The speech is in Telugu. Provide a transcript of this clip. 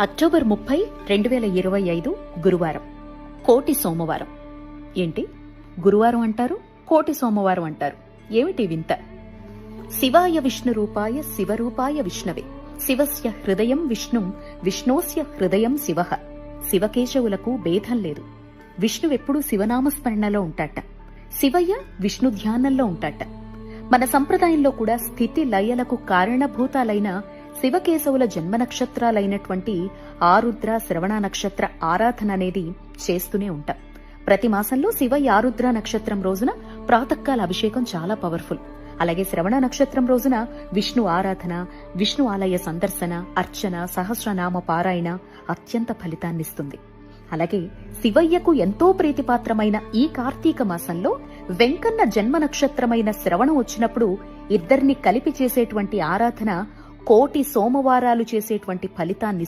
అక్టోబర్ ముప్పై రెండు వేల ఇరవై ఐదు గురువారం. కోటి సోమవారం. ఏంటి? గురువారం అంటారు కోటి సోమవారం అంటారు. ఏమిటి వింత? శివాయ విష్ణు రూపాయ శివరూపాయ విష్ణవే. శివస్య హృదయం విష్ణు విష్ణోస్య హృదయం శివ. శివకేశవులకు భేదం లేదు. విష్ణువెప్పుడూ శివనామస్మరణలో ఉంటాట. శివయ్య విష్ణు ధ్యానంలో ఉంటాట. మన సంప్రదాయంలో కూడా స్థితి లయలకు కారణభూతాలైన శివకేశవుల జన్మ నక్షత్రాలైనటువంటి ఆరుద్ర శ్రవణ నక్షత్ర ఆరాధన అనేది చేస్తూనే ఉంటాం. ప్రతి మాసంలో శివ ఆరుద్ర నక్షత్రం రోజున ప్రాతకాల అభిషేకం చాలా పవర్ఫుల్. అలాగే శ్రవణ నక్షత్రం రోజున విష్ణు ఆరాధన విష్ణు ఆలయ సందర్శన అర్చన సహస్రనామ పారాయణ అత్యంత ఫలితాన్నిస్తుంది. అలాగే శివయ్యకు ఎంతో ప్రీతిపాత్రమైన ఈ కార్తీక మాసంలో వెంకన్న జన్మ నక్షత్రమైన శ్రవణం వచ్చినప్పుడు ఇద్దరిని కలిపి చేసేటువంటి ఆరాధన కోటి సోమవారాలు చేసేటువంటి ఫలితాన్ని